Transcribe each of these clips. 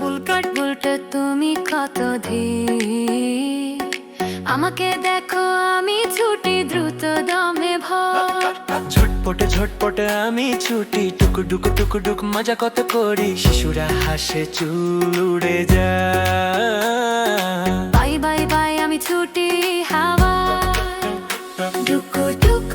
বুলকাট বুলটে তুমি কত ধীর? আমাকে দেখো আমি ছুটি দ্রুত দমে ভর। ঝটপটে ঝটপটে আমি ছুটি। টুকু টুকু টুক মজা কত করি? শিশুরা হাসে চুল উড়ে যায়। টুকু টুক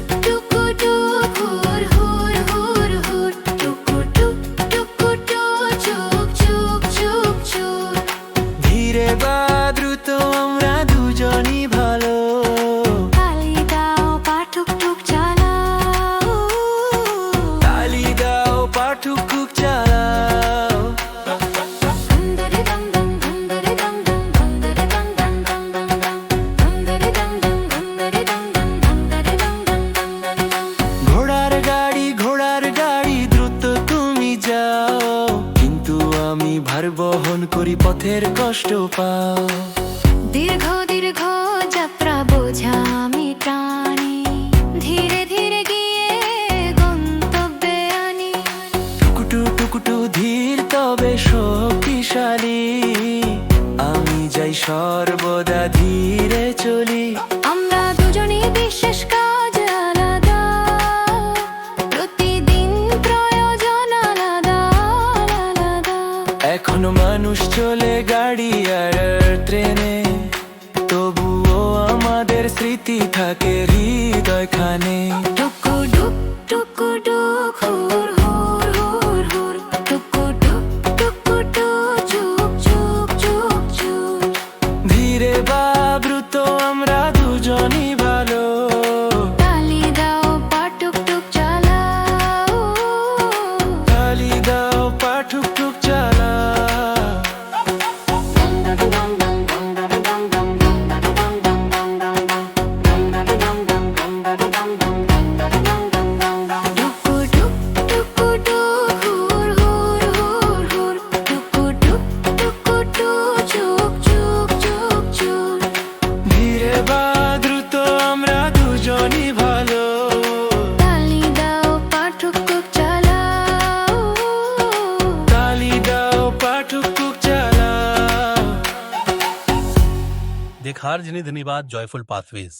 আমি ভার বহন করি পথের কষ্ট পাও। দীর্ঘ দীর্ঘ যাত্রা বোঝা আমি টানি ধীরে ধীরে গিয়ে গন্তব্যে আনি। টুকুটু টুকুটু ধীর তবে শক্তিশালী। আমি যাই সর্বদা ধীরে চলি। মানুষ চলে গাড়ি আর ট্রেনে তবুও আমাদের স্মৃতি থাকে হৃদয়খানে। বা দ্রুত আমরা দুজনই ভালো তালি দাও পাটুক টুক চালাও তালি দাও পাঠক টুক চালা দেখার যিনি ধন্যবাদ জয়ফুল পাথওয়েজ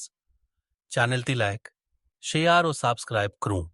চ্যানেলটি লাইক শেয়ার ও সাবস্ক্রাইব করুন